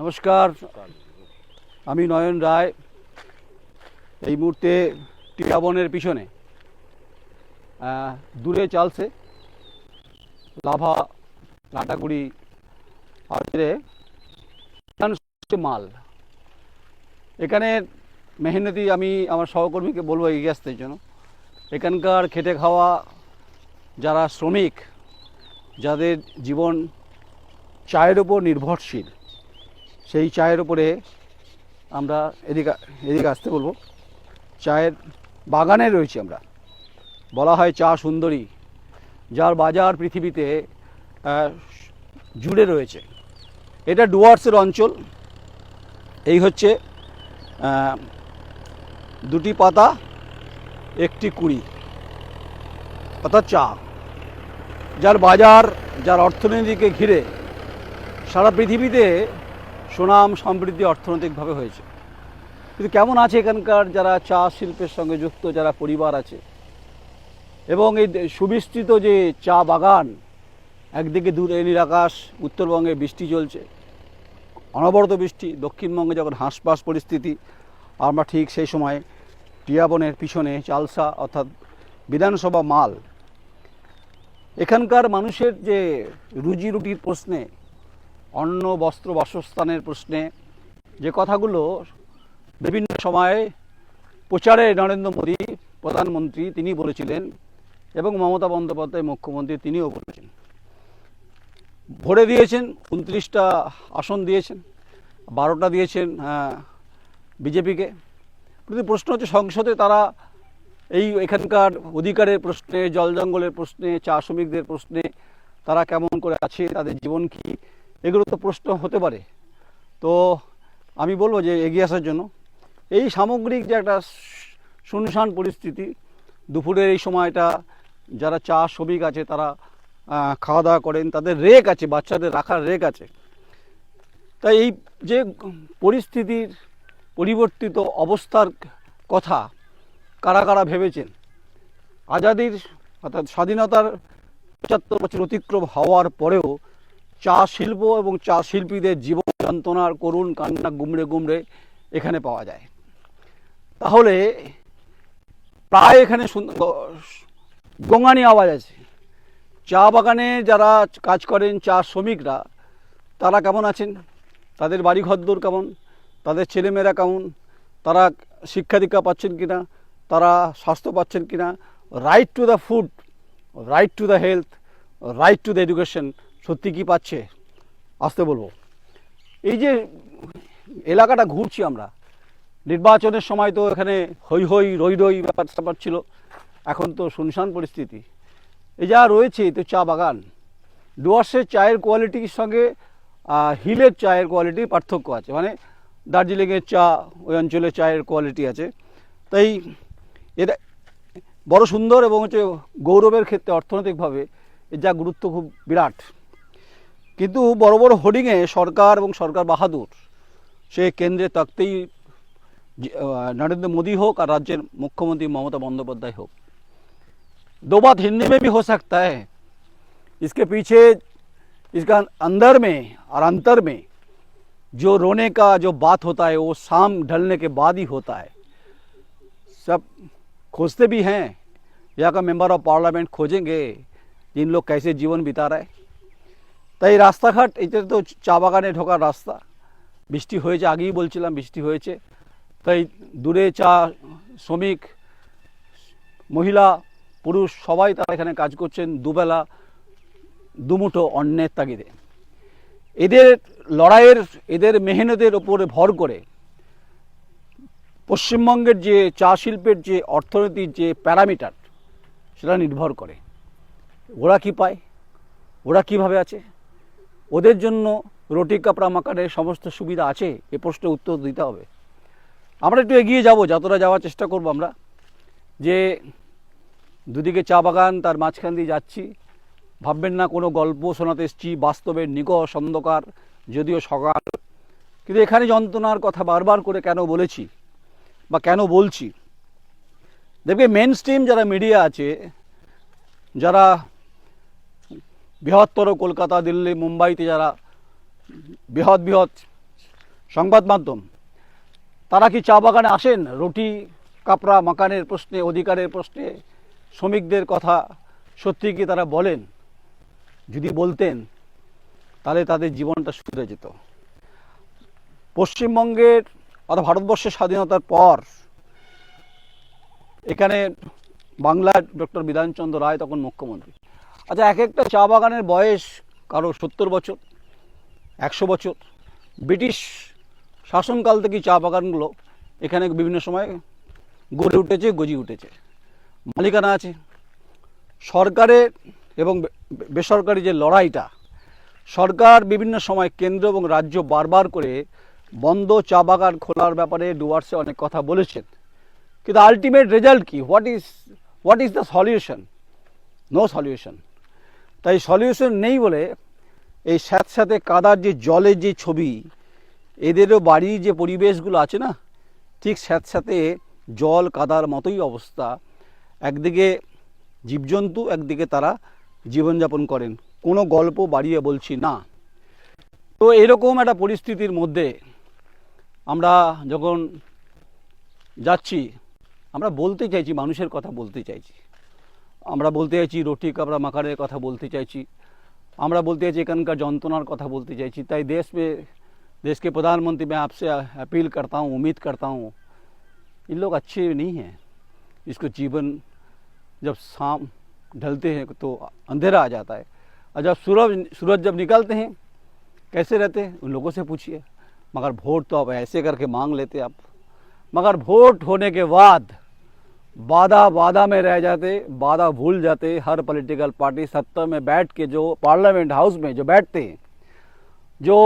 নমস্কার। আমি নয়ন রায়। এই মুহূর্তে টিয়াবনের পিছনে দূরে চালছে লাভা লাটাগুড়ি আর মাল। এখানে মেহনতি আমি আমার সহকর্মীকে বলব এগিয়ে আসতে জন্য এখানকার খেটে খাওয়া যারা শ্রমিক, যাদের জীবন চায়ের ওপর নির্ভরশীল সেই চায়ের উপরে আমরা এদিকে এদিকে আসতে বলব। চায়ের বাগানে রয়েছি আমরা। বলা হয় চা সুন্দরী, যার বাজার পৃথিবীতে জুড়ে রয়েছে। এটা ডুয়ার্সের অঞ্চল। এই হচ্ছে দুটি পাতা, একটি কুড়ি, অর্থাৎ চা, যার বাজার, যার অর্থনীতিকে ঘিরে সারা পৃথিবীতে সুনাম সমৃদ্ধি অর্থনৈতিকভাবে হয়েছে। কিন্তু কেমন আছে এখানকার যারা চা শিল্পের সঙ্গে যুক্ত, যারা পরিবার আছে? এবং এই সুবিস্তৃত যে চা বাগান, একদিকে দূরে নীল আকাশ, উত্তরবঙ্গে বৃষ্টি চলছে, অনবরত বৃষ্টি, দক্ষিণবঙ্গে যখন হাঁসপাস পরিস্থিতি, আমরা ঠিক সেই সময় টিয়াবনের পিছনে চালসা অর্থাৎ বিধানসভা মাল, এখানকার মানুষের যে রুজি রুটির প্রশ্নে অন্ন, বস্ত্র, বাসস্থানের প্রশ্নে যে কথাগুলো বিভিন্ন সময়ে প্রচারে নরেন্দ্র মোদী, প্রধানমন্ত্রী তিনি বলেছিলেন এবং মমতা বন্দ্যোপাধ্যায় মুখ্যমন্ত্রী তিনিও বলেছেন। ভরে দিয়েছেন, উনত্রিশটা আসন দিয়েছেন, বারোটা দিয়েছেন বিজেপিকে। কিন্তু প্রশ্ন হচ্ছে সংসদে তারা এই এখানকার অধিকারের প্রশ্নে, জল জঙ্গলের প্রশ্নে, চা শ্রমিকদের প্রশ্নে তারা কেমন করে আছে, তাদের জীবন কি? এগুলো তো প্রশ্ন হতে পারে। তো আমি বলব যে এগিয়ে আসার জন্য এই সামগ্রিক যে একটা শুনশান পরিস্থিতি, দুপুরের এই সময়টা যারা চা শ্রমিক আছে তারা খাওয়া দাওয়া করেন, তাদের রেক আছে, বাচ্চাদের রাখার রেক আছে। তাই এই যে পরিস্থিতির পরিবর্তিত অবস্থার কথা কারা কারা ভেবেছেন? আজাদির অর্থাৎ স্বাধীনতার পঁচাত্তর বছর অতিক্রম হওয়ার পরেও চা শিল্প এবং চা শিল্পীদের জীবন যন্ত্রণার করুণ কান্না গুমড়ে গুমড়ে এখানে পাওয়া যায়। তাহলে প্রায় এখানে গঙ্গানি আওয়াজ আছে। চা বাগানে যারা কাজ করেন চা শ্রমিকরা, তারা কেমন আছেন? তাদের বাড়ি ঘরদোর কেমন? তাদের ছেলেমেয়েরা কেমন? তারা শিক্ষা দীক্ষা পাচ্ছেন কি না তারা স্বাস্থ্য পাচ্ছেন কি না right to the food right to the health right to the education সত্যি কি পাচ্ছে? আসতে বলব। এই যে এলাকাটা ঘুরছি আমরা, নির্বাচনের সময় তো এখানে হই হই রই রই ব্যাপার স্যাপার ছিল, এখন তো শুনশান পরিস্থিতি। এই যা রয়েছে তো চা বাগান। ডুয়ার্সের চায়ের কোয়ালিটির সঙ্গে হিলের চায়ের কোয়ালিটি পার্থক্য আছে। মানে দার্জিলিংয়ের চা, ওই অঞ্চলের চায়ের কোয়ালিটি আছে। তাই এটা বড় সুন্দর এবং হচ্ছে গৌরবের ক্ষেত্রে অর্থনৈতিকভাবে এর যা গুরুত্ব খুব বিরাট। কিন্তু বড় বড় হোর্ডিংয়ে সরকার এবং সরকার বাহাদুর সে কেন্দ্রে থাকতেই যে, আহ, नरेंद्र मोदी हो और राज्य मुख्यमंत्री ममता बंदोपाध्याय हो दो बात हिंदी में भी हो सकता है इसके पीछे इसका अंदर में और अंतर में जो रोने का जो बात होता है वो शाम ढलने के बाद ही होता है सब खोजते भी हैं यहाँ का मेंबर ऑफ पार्लियामेंट खोजेंगे इन लोग कैसे जीवन बिता रहे তাই রাস্তাঘাট এটা তো চা বাগানে ঢোকার রাস্তা। বৃষ্টি হয়েছে, আগেই বলছিলাম বৃষ্টি হয়েছে। তাই দূরে চা, শ্রমিক, মহিলা, পুরুষ, সবাই তারা এখানে কাজ করছেন দুবেলা, দুমুঠো অন্যের তাগিদে। এদের লড়াইয়ের, এদের মেহনতের ওপরে ভর করে পশ্চিমবঙ্গের যে চা শিল্পের যে অর্থনীতির যে প্যারামিটার, সেটা নির্ভর করে। ওরা কি পায়? ওরা কীভাবে আছে? ওদের জন্য রুটি, কাপড়া, মাকানের সমস্ত সুবিধা আছে? এ প্রশ্নের উত্তর দিতে হবে। আমরা একটু এগিয়ে যাব, যতটা যাওয়ার চেষ্টা করব আমরা। যে দুদিকে চা বাগান, তার মাঝখান দিয়ে যাচ্ছি। ভাববেন না, কোনো গল্প শোনাতে এসছি, বাস্তবের নিকষ অন্ধকার, যদিও সকাল। কিন্তু এখানে যন্ত্রণার কথা বারবার করে কেন বলেছি বা কেন বলছি? দেখবে মেন স্ট্রিম যারা মিডিয়া আছে, যারা বৃহত্তর কলকাতা, দিল্লি, মুম্বাইতে যারা বৃহৎ বৃহৎ সংবাদ মাধ্যম, তারা কি চা বাগানে আসেন? রুটি, কাপড়া, মাকানের প্রশ্নে, অধিকারের প্রশ্নে, শ্রমিকদের কথা সত্যি কি তারা বলেন? যদি বলতেন, তাহলে তাদের জীবনটা শুধরে যেত। পশ্চিমবঙ্গের অর্থাৎ ভারতবর্ষের স্বাধীনতার পর, এখানে বাংলার ডক্টর বিধানচন্দ্র রায় তখন মুখ্যমন্ত্রী। আচ্ছা এক একটা চা বাগানের বয়স কারও সত্তর বছর, একশো বছর। ব্রিটিশ শাসনকাল থেকে চা বাগানগুলো এখানে বিভিন্ন সময় গড়ে উঠেছে গজি উঠেছে। মালিকানা আছে। সরকারের এবং বেসরকারি যে লড়াইটা, সরকার বিভিন্ন সময় কেন্দ্র এবং রাজ্য বারবার করে বন্ধ চা বাগান খোলার ব্যাপারে ডুয়ার্সে অনেক কথা বলেছেন। কিন্তু আলটিমেট রেজাল্ট কি? What is what is the solution no solution তাই সলিউশন নেই বলে এই স্যাঁতস্যাঁতে কাদার যে জলের যে ছবি, এদেরও বাড়ির যে পরিবেশগুলো আছে না, ঠিক স্যাঁতস্যাঁতে জল কাদার মতোই অবস্থা। একদিকে জীবজন্তু, একদিকে তারা জীবনযাপন করেন। কোনো গল্প বাড়িয়ে বলছি না। তো এরকম একটা পরিস্থিতির মধ্যে আমরা যখন যাচ্ছি, আমরা বলতে চাইছি, মানুষের কথা বলতে চাইছি। আমরা বলতে চাইছি রুটি কাপড়া মাকারের কথা বলতে চাইছি আমরা বলতে চাইছি এখানকার যন্ত্রণার কথা বলতে চাইছি তাই देश में देश के प्रधानमंत्री मैं आपसे अपील करता हूँ उम्मीद करता हूँ इन लोग अच्छे नहीं हैं इसको जीवन जब शाम ढलते हैं तो अंधेरा आ जाता है और जब सूरज सूरज जब निकलते हैं कैसे रहते हैं उन लोगों से पूछिए मगर वोट तो आप ऐसे करके मांग लेते आप मगर वोट होने के बाद वादा वादा में रह जाते वादा भूल जाते हर पॉलिटिकल पार्टी सत्ता में बैठ के जो पार्लियामेंट हाउस में जो बैठते हैं जो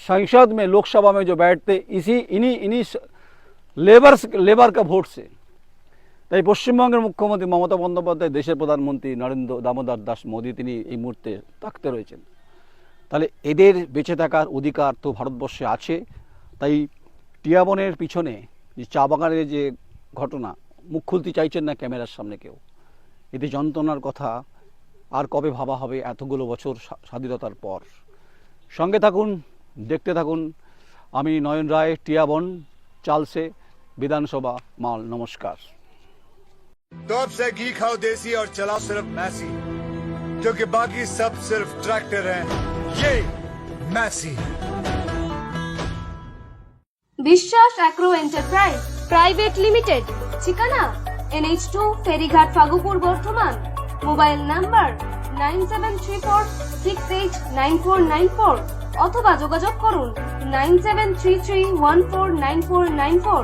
संसद में लोकसभा में जो बैठते इसी इन्हीं इन्हीं लेबर लेबर का ভোট से তাই পশ্চিমবঙ্গের মুখ্যমন্ত্রী মমতা বন্দ্যোপাধ্যায় দেশের প্রধানমন্ত্রী নরেন্দ্র দামোদর দাস মোদী তিনি এই মুহূর্তে থাকতে রয়েছেন তাহলে এদের বেঁচে থাকার অধিকার তো ভারতবর্ষে আছে তাই টিয়াবনের পিছনে যে চা বাগানের যে ঘটনা মুখ খুলতে চাইছেন না ক্যামেরার সামনে কেউ এতে যন্ত্রণার কথা আর কবে ভাবা হবে এতগুলো বছর স্বা- স্বাধীনতার পর সঙ্গে থাকুন দেখতে থাকুন আমি নয়ন রায় টিয়াবন চালসে বিধানসভা মাল নমস্কার तो अब से घी खाओ देसी और चलाओ सिर्फ मैसी क्योंकि बाकी सब सिर्फ ट्रैक्टर हैं ये मैसी বিশ্বাস অ্যাগ্রো এন্টারপ্রাইজ প্রাইভেট লিমিটেড ঠিকানা? NH two Ferighat Fagupur Bardhaman. Mobile number nine seven three four, six eight nine four nine four অথবা যোগাযোগ করুন nine seven three three one four nine four nine four.